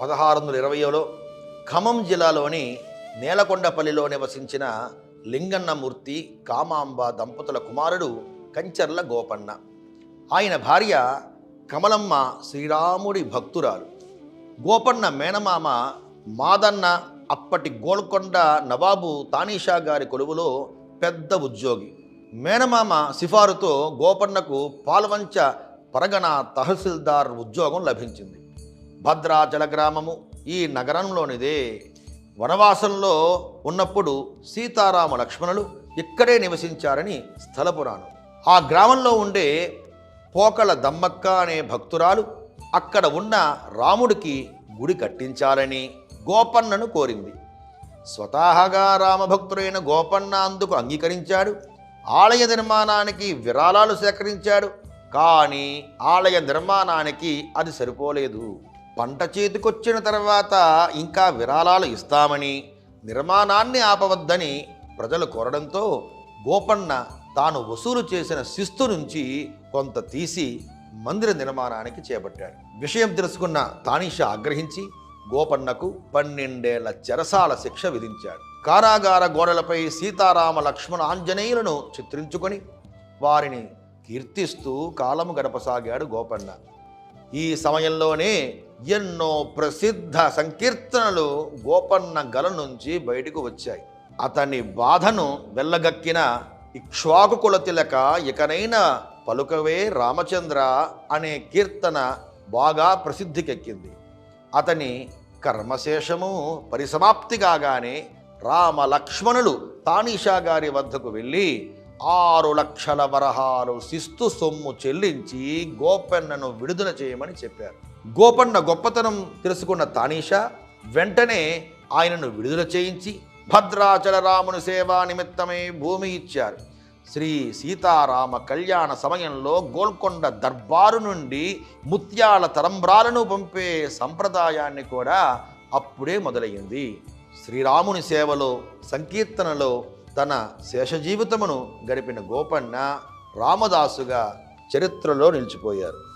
పదహారు వందల ఇరవైలో ఖమ్మం జిల్లాలోని నేలకొండపల్లిలో నివసించిన లింగన్నమూర్తి కామాంబ దంపతుల కుమారుడు కంచర్ల గోపన్న. ఆయన భార్య కమలమ్మ శ్రీరాముడి భక్తురాలు. గోపన్న మేనమామ మాదన్న అప్పటి గోల్కొండ నవాబు తానీషా గారి కొలువులో పెద్ద ఉద్యోగి. మేనమామ సిఫారుతో గోపన్నకు పాల్వంచ పరగణ తహసీల్దార్ ఉద్యోగం లభించింది. భద్రాచల గ్రామము ఈ నగరంలోనిదే. వనవాసంలో ఉన్నప్పుడు సీతారామ లక్ష్మణులు ఇక్కడే నివసించారని స్థల పురాణం ఆ గ్రామంలో ఉండే పోకల దమ్మక్క అనే భక్తురాలు అక్కడ ఉన్న రాముడికి గుడి కట్టించాలని గోపన్నను కోరింది. స్వతహాగా రామభక్తుడైన గోపన్న అందుకు అంగీకరించాడు. ఆలయ నిర్మాణానికి విరాళాలు సేకరించాడు. కానీ ఆలయ నిర్మాణానికి అది సరిపోలేదు. పంట చేతికొచ్చిన తర్వాత ఇంకా విరాళాలు ఇస్తామని నిర్మాణాన్ని ఆపవద్దని ప్రజలు కోరడంతో గోపన్న తాను వసూలు చేసిన శిస్తు నుంచి కొంత తీసి మందిర నిర్మాణానికి చేపట్టాడు. విషయం తెలుసుకున్న తానీష ఆగ్రహించి గోపన్నకు పన్నెండేళ్ళ చెరసాల శిక్ష విధించాడు. కారాగార గోడలపై సీతారామ లక్ష్మణ ఆంజనేయులను చిత్రించుకొని వారిని కీర్తిస్తూ కాలము గడపసాగాడు గోపన్న. ఈ సమయంలోనే ఎన్నో ప్రసిద్ధ సంకీర్తనలు గోపన్న గల నుంచి బయటకు వచ్చాయి. అతని బాధను వెళ్ళగక్కిన ఇక్ష్వాకు కుల తిలక ఇకనైనా పలుకవే రామచంద్ర అనే కీర్తన బాగా ప్రసిద్ధికెక్కింది. అతని కర్మశేషము పరిసమాప్తి కాగానే రామ లక్ష్మణులు తానీషా గారి వద్దకు వెళ్ళి ఆరు లక్షల వరహాలు శిస్తు సొమ్ము చెల్లించి గోపన్నను విడుదల చేయమని చెప్పారు. గోపన్న గొప్పతనం తెలుసుకున్న తానీషా వెంటనే ఆయనను విడుదల చేయించి భద్రాచల రాముని సేవా నిమిత్తమే భూమి ఇచ్చారు. శ్రీ సీతారామ కళ్యాణ సమయంలో గోల్కొండ దర్బారు నుండి ముత్యాల తరంబ్రాలను పంపే సంప్రదాయాన్ని కూడా అప్పుడే మొదలైంది శ్రీరాముని సేవలో సంకీర్తనలో తన శేష జీవితమును గడిపిన గోపన్న రామదాసుగా చరిత్రలో నిలిచిపోయారు.